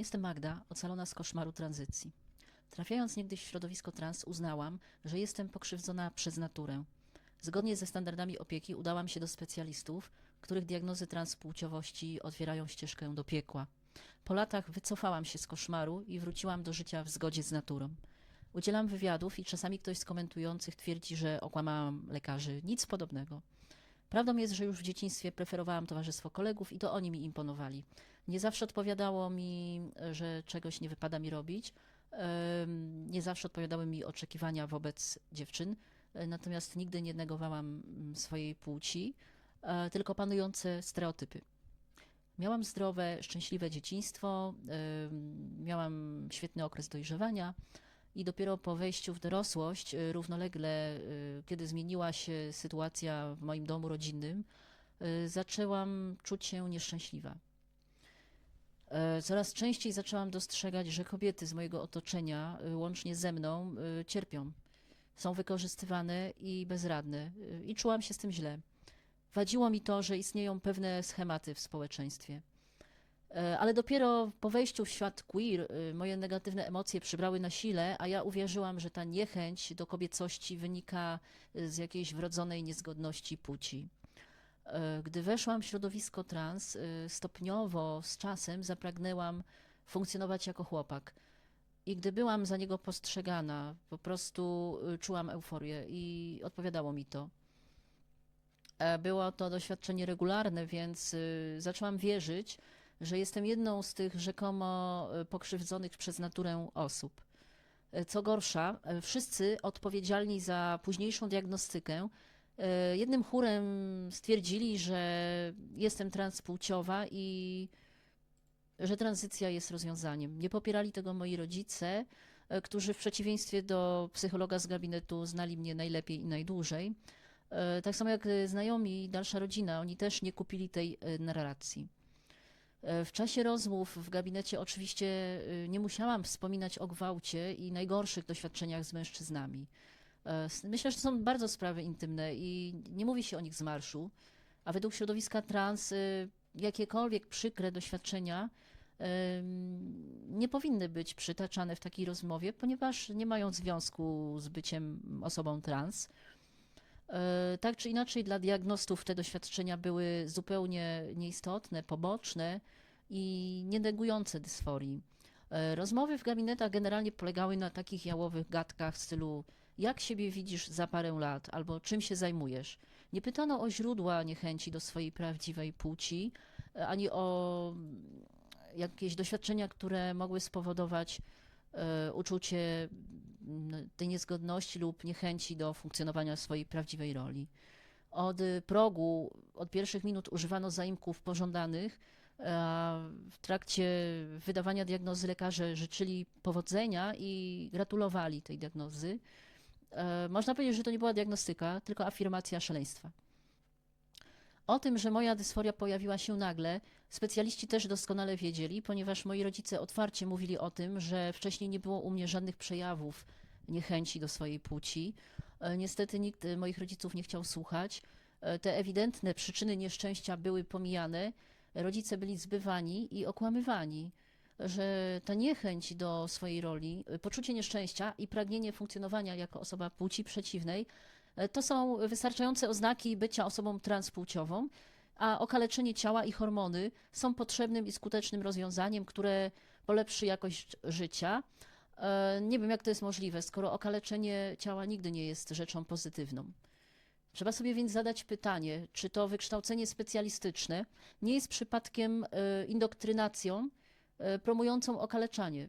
Jestem Magda, ocalona z koszmaru tranzycji. Trafiając niegdyś w środowisko trans, uznałam, że jestem pokrzywdzona przez naturę. Zgodnie ze standardami opieki udałam się do specjalistów, których diagnozy transpłciowości otwierają ścieżkę do piekła. Po latach wycofałam się z koszmaru i wróciłam do życia w zgodzie z naturą. Udzielam wywiadów i czasami ktoś z komentujących twierdzi, że okłamałam lekarzy. Nic podobnego. Prawdą jest, że już w dzieciństwie preferowałam towarzystwo kolegów i to oni mi imponowali. Nie zawsze odpowiadało mi, że czegoś nie wypada mi robić. Nie zawsze odpowiadały mi oczekiwania wobec dziewczyn, e, natomiast nigdy nie negowałam mm, swojej płci, e, tylko panujące stereotypy. Miałam zdrowe, szczęśliwe dzieciństwo, miałam świetny okres dojrzewania i dopiero po wejściu w dorosłość, e, równolegle, kiedy zmieniła się sytuacja w moim domu rodzinnym, zaczęłam czuć się nieszczęśliwa. E, Coraz częściej zaczęłam dostrzegać, że kobiety z mojego otoczenia, e, łącznie ze mną, e, cierpią. Są wykorzystywane i bezradne. I czułam się z tym źle. Wadziło mi to, że istnieją pewne schematy w społeczeństwie. Ale dopiero po wejściu w świat queer moje negatywne emocje przybrały na sile, a ja uwierzyłam, że ta niechęć do kobiecości wynika z jakiejś wrodzonej niezgodności płci. E, Gdy weszłam w środowisko trans, e, stopniowo z czasem zapragnęłam funkcjonować jako chłopak. I gdy byłam za niego postrzegana, po prostu e, czułam euforię i odpowiadało mi to. Było to doświadczenie regularne, więc zaczęłam wierzyć, że jestem jedną z tych rzekomo pokrzywdzonych przez naturę osób. Co gorsza, wszyscy odpowiedzialni za późniejszą diagnostykę jednym chórem stwierdzili, że jestem transpłciowa i że tranzycja jest rozwiązaniem. Nie popierali tego moi rodzice, e, którzy w przeciwieństwie do psychologa z gabinetu znali mnie najlepiej i najdłużej. E, Tak samo jak e, znajomi i dalsza rodzina, oni też nie kupili tej e, narracji. E, W czasie rozmów w gabinecie oczywiście e, nie musiałam wspominać o gwałcie i najgorszych doświadczeniach z mężczyznami. E, Myślę, że to są bardzo sprawy intymne i nie mówi się o nich z marszu, a według środowiska trans e, jakiekolwiek przykre doświadczenia em, nie powinny być przytaczane w takiej rozmowie, ponieważ nie mają związku z byciem osobą trans. E, Tak czy inaczej, dla diagnostów te doświadczenia były zupełnie nieistotne, poboczne i nie negujące dysforii. E, Rozmowy w gabinetach generalnie polegały na takich jałowych gadkach w stylu jak siebie widzisz za parę lat albo czym się zajmujesz. Nie pytano o źródła niechęci do swojej prawdziwej płci, ani o mm, jakieś doświadczenia, które mogły spowodować e, uczucie mm, tej niezgodności lub niechęci do funkcjonowania swojej prawdziwej roli. Od progu, od pierwszych minut używano zaimków pożądanych, w trakcie wydawania diagnozy lekarze życzyli powodzenia i gratulowali tej diagnozy. E, Można powiedzieć, że to nie była diagnostyka, tylko afirmacja szaleństwa. O tym, że moja dysforia pojawiła się nagle, specjaliści też doskonale wiedzieli, ponieważ moi rodzice otwarcie mówili o tym, że wcześniej nie było u mnie żadnych przejawów niechęci do swojej płci. E, Niestety nikt moich rodziców nie chciał słuchać. E, Te ewidentne przyczyny nieszczęścia były pomijane, rodzice byli zbywani i okłamywani, że ta niechęć do swojej roli, e, poczucie nieszczęścia i pragnienie funkcjonowania jako osoba płci przeciwnej e, to są wystarczające oznaki bycia osobą transpłciową, a okaleczenie ciała i hormony są potrzebnym i skutecznym rozwiązaniem, które polepszy jakość życia. E, Nie wiem, jak to jest możliwe, skoro okaleczenie ciała nigdy nie jest rzeczą pozytywną. Trzeba sobie więc zadać pytanie, czy to wykształcenie specjalistyczne nie jest przypadkiem indoktrynacją promującą okaleczanie.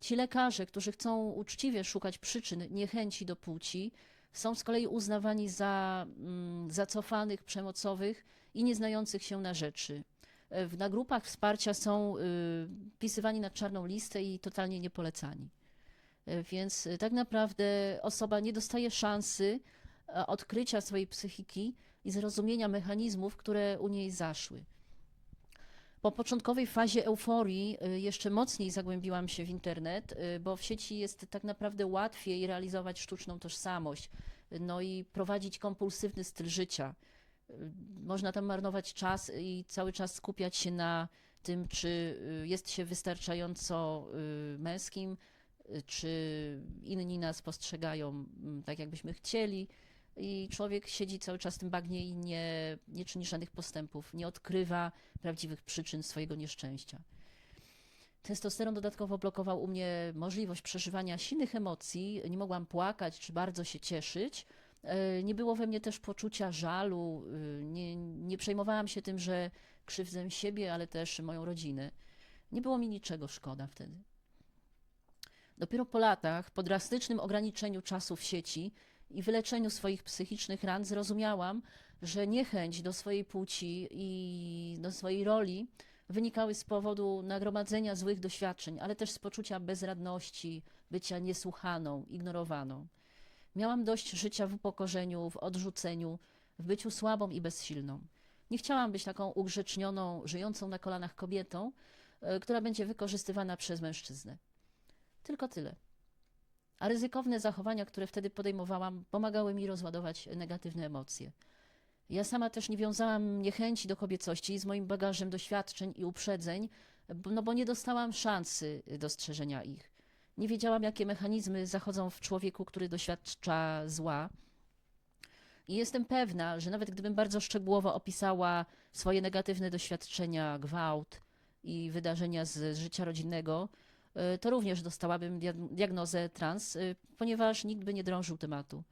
Ci lekarze, którzy chcą uczciwie szukać przyczyn niechęci do płci, są z kolei uznawani za mm, zacofanych, przemocowych i nieznających się na rzeczy. E, na grupach wsparcia są y, pisywani na czarną listę i totalnie niepolecani. E, Więc tak naprawdę osoba nie dostaje szansy e, odkrycia swojej psychiki i zrozumienia mechanizmów, które u niej zaszły. Po początkowej fazie euforii y, jeszcze mocniej zagłębiłam się w internet, y, bo w sieci jest tak naprawdę łatwiej realizować sztuczną tożsamość, no i prowadzić kompulsywny styl życia. Y, Można tam marnować czas i cały czas skupiać się na tym, czy jest się wystarczająco męskim, czy inni nas postrzegają mm, tak, jakbyśmy chcieli. I człowiek siedzi cały czas w tym bagnie i nie, nie czyni żadnych postępów, nie odkrywa prawdziwych przyczyn swojego nieszczęścia. Testosteron dodatkowo blokował u mnie możliwość przeżywania silnych emocji. Nie mogłam płakać czy bardzo się cieszyć. E, Nie było we mnie też poczucia żalu. y, Nie, nie przejmowałam się tym, że krzywdzę siebie, ale też moją rodzinę. Nie było mi niczego szkoda wtedy. Dopiero po latach, po drastycznym ograniczeniu czasu w sieci i wyleczeniu swoich psychicznych ran, zrozumiałam, że niechęć do swojej płci i do swojej roli wynikały z powodu nagromadzenia złych doświadczeń, ale też z poczucia bezradności, bycia niesłuchaną, ignorowaną. Miałam dość życia w upokorzeniu, w odrzuceniu, w byciu słabą i bezsilną. Nie chciałam być taką ugrzecznioną, żyjącą na kolanach kobietą, e, która będzie wykorzystywana przez mężczyznę. Tylko tyle. A ryzykowne zachowania, które wtedy podejmowałam, pomagały mi rozładować negatywne emocje. Ja sama też nie wiązałam niechęci do kobiecości z moim bagażem doświadczeń i uprzedzeń, no bo nie dostałam szansy dostrzeżenia ich. Nie wiedziałam, jakie mechanizmy zachodzą w człowieku, który doświadcza zła. I jestem pewna, że nawet gdybym bardzo szczegółowo opisała swoje negatywne doświadczenia, gwałt i wydarzenia z, życia rodzinnego, to również dostałabym diag- diagnozę trans, y, ponieważ nikt by nie drążył tematu.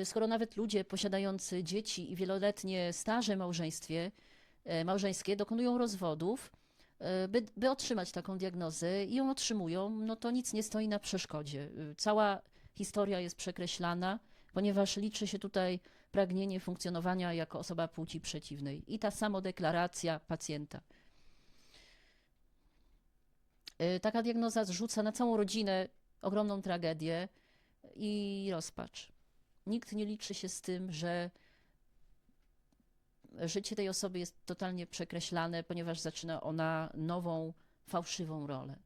Y, Skoro nawet ludzie posiadający dzieci i wieloletnie staże małżeństwie, e, małżeńskie dokonują rozwodów, e, by, by otrzymać taką diagnozę i ją otrzymują, no to nic nie stoi na przeszkodzie. Y, Cała historia jest przekreślana, ponieważ liczy się tutaj pragnienie funkcjonowania jako osoba płci przeciwnej i ta samodeklaracja pacjenta. Y, Taka diagnoza zrzuca na całą rodzinę ogromną tragedię i rozpacz. Nikt nie liczy się z tym, że życie tej osoby jest totalnie przekreślane, ponieważ zaczyna ona nową, fałszywą rolę.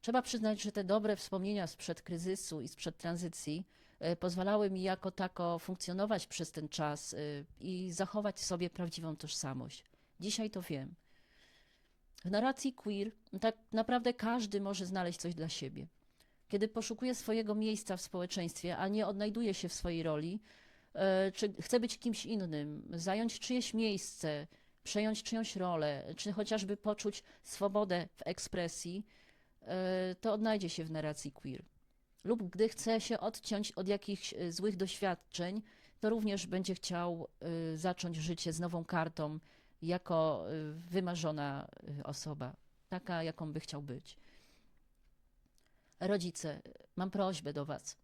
Trzeba przyznać, że te dobre wspomnienia sprzed kryzysu i sprzed tranzycji e, pozwalały mi jako tako funkcjonować przez ten czas e, i zachować sobie prawdziwą tożsamość. Dzisiaj to wiem. W narracji queer tak naprawdę każdy może znaleźć coś dla siebie. Kiedy poszukuje swojego miejsca w społeczeństwie, a nie odnajduje się w swojej roli, e, czy chce być kimś innym, zająć czyjeś miejsce, przejąć czyjąś rolę, czy chociażby poczuć swobodę w ekspresji, e, to odnajdzie się w narracji queer. Lub gdy chce się odciąć od jakichś e, złych doświadczeń, to również będzie chciał zacząć życie z nową kartą jako e, wymarzona e, osoba, taka jaką by chciał być. Rodzice, mam prośbę do Was.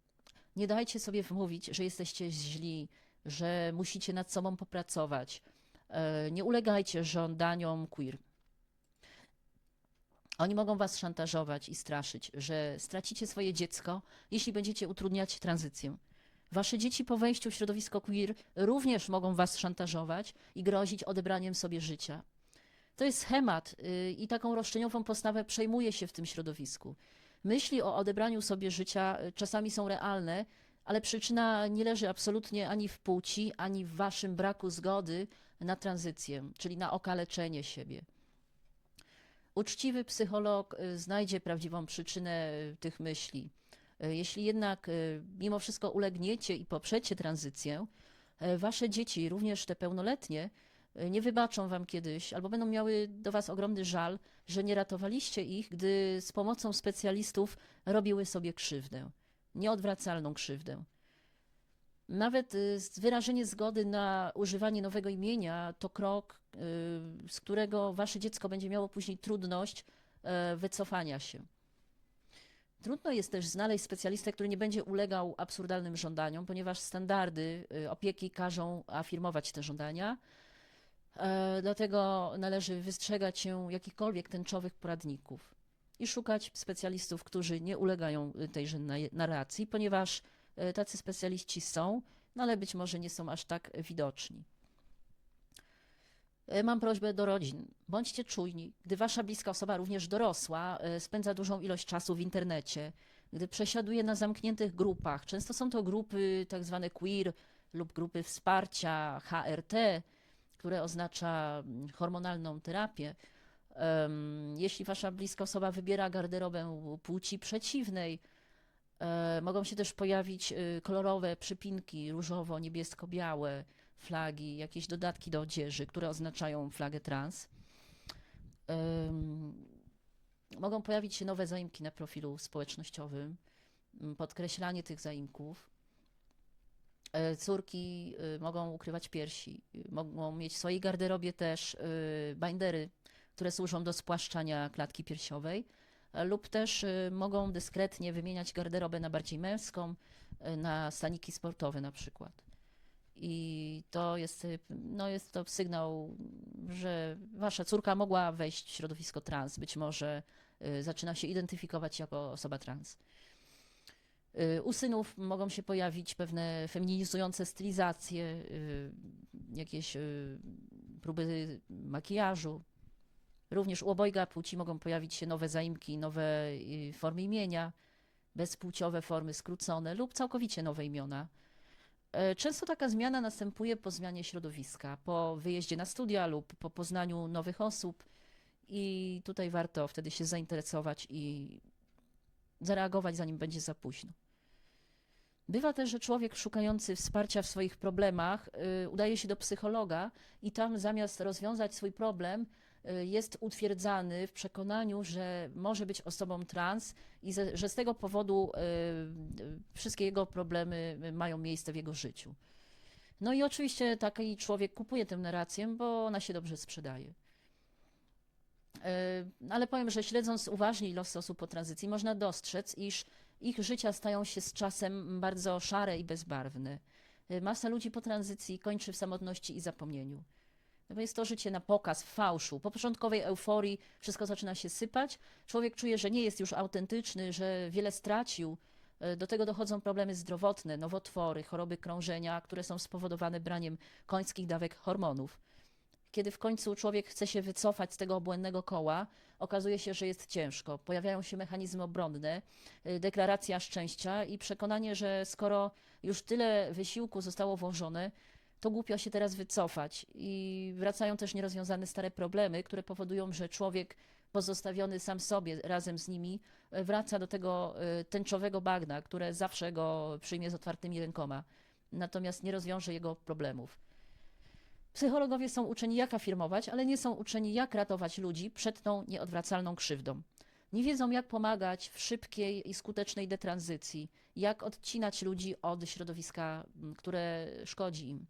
Nie dajcie sobie wmówić, że jesteście źli, że musicie nad sobą popracować. E, Nie ulegajcie żądaniom queer. Oni mogą was szantażować i straszyć, że stracicie swoje dziecko, jeśli będziecie utrudniać tranzycję. Wasze dzieci po wejściu w środowisko queer również mogą was szantażować i grozić odebraniem sobie życia. To jest schemat y, i taką roszczeniową postawę przejmuje się w tym środowisku. Myśli o odebraniu sobie życia y, czasami są realne, ale przyczyna nie leży absolutnie ani w płci, ani w waszym braku zgody na tranzycję, czyli na okaleczenie siebie. Uczciwy psycholog y, znajdzie prawdziwą przyczynę tych myśli. Y, Jeśli jednak y, mimo wszystko ulegniecie i poprzecie tranzycję, y, wasze dzieci, również te pełnoletnie, nie wybaczą wam kiedyś albo będą miały do was ogromny żal, że nie ratowaliście ich, gdy z pomocą specjalistów robiły sobie krzywdę, nieodwracalną krzywdę. Nawet wyrażenie zgody na używanie nowego imienia to krok, z którego wasze dziecko będzie miało później trudność e, wycofania się. Trudno jest też znaleźć specjalistę, który nie będzie ulegał absurdalnym żądaniom, ponieważ standardy y, opieki każą afirmować te żądania. E, Dlatego należy wystrzegać się jakichkolwiek tęczowych poradników i szukać specjalistów, którzy nie ulegają y, tejże na- narracji, ponieważ e, tacy specjaliści są, no ale być może nie są aż tak widoczni. E, Mam prośbę do rodzin. Bądźcie czujni, gdy wasza bliska osoba, również dorosła, e, spędza dużą ilość czasu w internecie, gdy przesiaduje na zamkniętych grupach. Często są to grupy tak zwane queer lub grupy wsparcia, HRT, które oznacza mm, hormonalną terapię. Jeśli wasza bliska osoba wybiera garderobę płci przeciwnej, e, mogą się też pojawić kolorowe przypinki różowo, niebiesko-białe, flagi, jakieś dodatki do odzieży, które oznaczają flagę trans. Mogą pojawić się nowe zaimki na profilu społecznościowym, m, podkreślanie tych zaimków. E, Córki y, mogą ukrywać piersi, y, mogą mieć w swojej garderobie też bindery, które służą do spłaszczania klatki piersiowej, e, lub też mogą dyskretnie wymieniać garderobę na bardziej męską, na staniki sportowe na przykład. I to jest, no jest to sygnał, że wasza córka mogła wejść w środowisko trans, być może y, zaczyna się identyfikować jako osoba trans. Y, U synów mogą się pojawić pewne feminizujące stylizacje, y, jakieś próby makijażu. Również u obojga płci mogą pojawić się nowe zaimki, nowe formy imienia, bezpłciowe formy skrócone lub całkowicie nowe imiona. E, Często taka zmiana następuje po zmianie środowiska, po wyjeździe na studia lub po poznaniu nowych osób i tutaj warto wtedy się zainteresować i zareagować, zanim będzie za późno. Bywa też, że człowiek szukający wsparcia w swoich problemach y, udaje się do psychologa i tam zamiast rozwiązać swój problem, jest utwierdzany w przekonaniu, że może być osobą trans i że z tego powodu y, y, wszystkie jego problemy y, mają miejsce w jego życiu. No i oczywiście taki człowiek kupuje tę narrację, bo ona się dobrze sprzedaje. E, Ale powiem, że śledząc uważniej los osób po tranzycji, można dostrzec, iż ich życia stają się z czasem bardzo szare i bezbarwne. Masa ludzi po tranzycji kończy w samotności i zapomnieniu. No bo jest to życie na pokaz, w fałszu. Po początkowej euforii wszystko zaczyna się sypać. Człowiek czuje, że nie jest już autentyczny, że wiele stracił. E, Do tego dochodzą problemy zdrowotne, nowotwory, choroby krążenia, które są spowodowane braniem końskich dawek hormonów. Kiedy w końcu człowiek chce się wycofać z tego obłędnego koła, okazuje się, że jest ciężko. Pojawiają się mechanizmy obronne, y, deklaracja szczęścia i przekonanie, że skoro już tyle wysiłku zostało włożone, to głupio się teraz wycofać. I wracają też nierozwiązane stare problemy, które powodują, że człowiek pozostawiony sam sobie razem z nimi y, wraca do tego y, tęczowego bagna, które zawsze go przyjmie z otwartymi rękoma, natomiast nie rozwiąże jego problemów. Psychologowie są uczeni, jak afirmować, ale nie są uczeni, jak ratować ludzi przed tą nieodwracalną krzywdą. Nie wiedzą, jak pomagać w szybkiej i skutecznej detranzycji, jak odcinać ludzi od środowiska, które szkodzi im.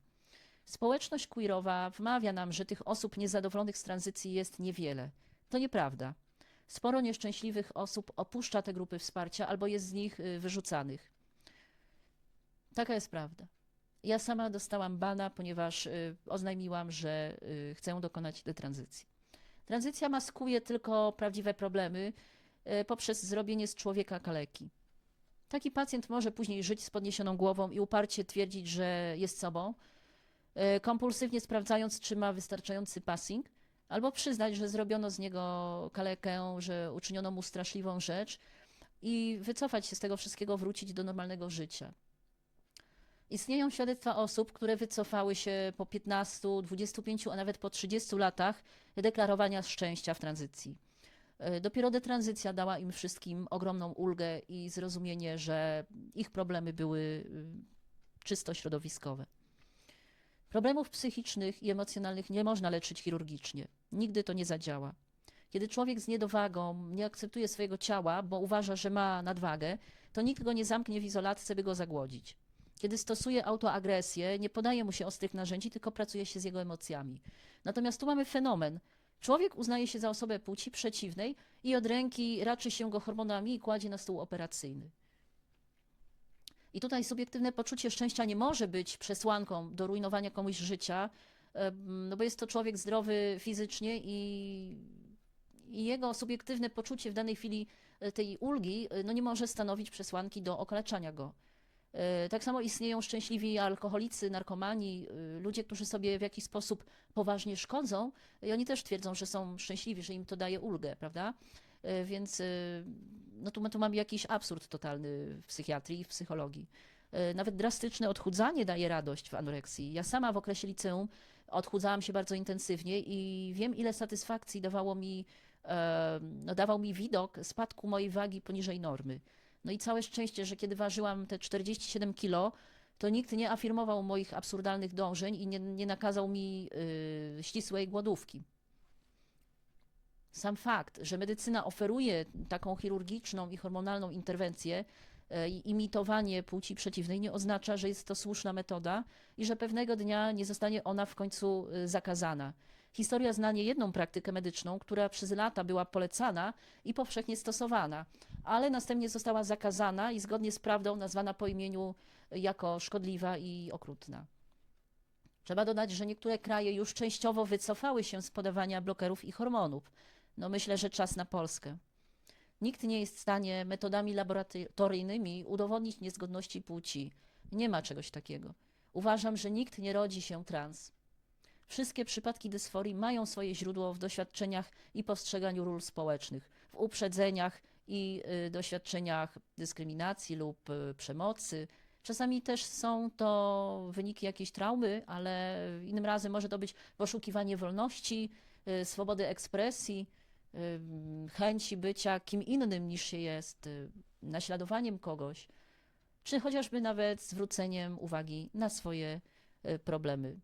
Społeczność queerowa wmawia nam, że tych osób niezadowolonych z tranzycji jest niewiele. To nieprawda. Sporo nieszczęśliwych osób opuszcza te grupy wsparcia albo jest z nich y, wyrzucanych. Taka jest prawda. Ja sama dostałam bana, ponieważ y, oznajmiłam, że y, chcę dokonać detranzycji. Tranzycja maskuje tylko prawdziwe problemy poprzez zrobienie z człowieka kaleki. Taki pacjent może później żyć z podniesioną głową i uparcie twierdzić, że jest sobą, kompulsywnie sprawdzając, czy ma wystarczający passing, albo przyznać, że zrobiono z niego kalekę, że uczyniono mu straszliwą rzecz i wycofać się z tego wszystkiego, wrócić do normalnego życia. Istnieją świadectwa osób, które wycofały się po 15, 25, a nawet po 30 latach deklarowania szczęścia w tranzycji. E, Dopiero detranzycja dała im wszystkim ogromną ulgę i zrozumienie, że ich problemy były y, czysto środowiskowe. Problemów psychicznych i emocjonalnych nie można leczyć chirurgicznie. Nigdy to nie zadziała. Kiedy człowiek z niedowagą nie akceptuje swojego ciała, bo uważa, że ma nadwagę, to nikt go nie zamknie w izolatce, by go zagłodzić. Kiedy stosuje autoagresję, nie podaje mu się ostrych narzędzi, tylko pracuje się z jego emocjami. Natomiast tu mamy fenomen. Człowiek uznaje się za osobę płci przeciwnej i od ręki raczy się go hormonami i kładzie na stół operacyjny. I tutaj subiektywne poczucie szczęścia nie może być przesłanką do rujnowania komuś życia, em, no bo jest to człowiek zdrowy fizycznie i, i jego subiektywne poczucie w danej chwili e, tej ulgi e, no nie może stanowić przesłanki do okaleczania go. E, Tak samo istnieją szczęśliwi alkoholicy, narkomani, ludzie, którzy sobie w jakiś sposób poważnie szkodzą i oni też twierdzą, że są szczęśliwi, że im to daje ulgę, prawda? E, Więc y, no tu, tu jakiś absurd totalny w psychiatrii i w psychologii. E, Nawet drastyczne odchudzanie daje radość w anoreksji. Ja sama w okresie liceum odchudzałam się bardzo intensywnie i wiem, ile satysfakcji dawało mi, e, no, dawał mi widok spadku mojej wagi poniżej normy. No i całe szczęście, że kiedy ważyłam te 47 kilo, to nikt nie afirmował moich absurdalnych dążeń i nie, nie nakazał mi y, ścisłej głodówki. Sam fakt, że medycyna oferuje taką chirurgiczną i hormonalną interwencję, e, i imitowanie płci przeciwnej nie oznacza, że jest to słuszna metoda i że pewnego dnia nie zostanie ona w końcu y, zakazana. Historia zna niejedną praktykę medyczną, która przez lata była polecana i powszechnie stosowana, ale następnie została zakazana i zgodnie z prawdą nazwana po imieniu jako szkodliwa i okrutna. Trzeba dodać, że niektóre kraje już częściowo wycofały się z podawania blokerów i hormonów. No myślę, że czas na Polskę. Nikt nie jest w stanie metodami laboratoryjnymi udowodnić niezgodności płci. Nie ma czegoś takiego. Uważam, że nikt nie rodzi się trans. Wszystkie przypadki dysforii mają swoje źródło w doświadczeniach i postrzeganiu ról społecznych, w uprzedzeniach i y, doświadczeniach dyskryminacji lub y, przemocy. Czasami też są to wyniki jakiejś traumy, ale innym razem może to być poszukiwanie wolności, y, swobody ekspresji, chęci bycia kim innym niż się jest, y, naśladowaniem kogoś, czy chociażby nawet zwróceniem uwagi na swoje y, problemy.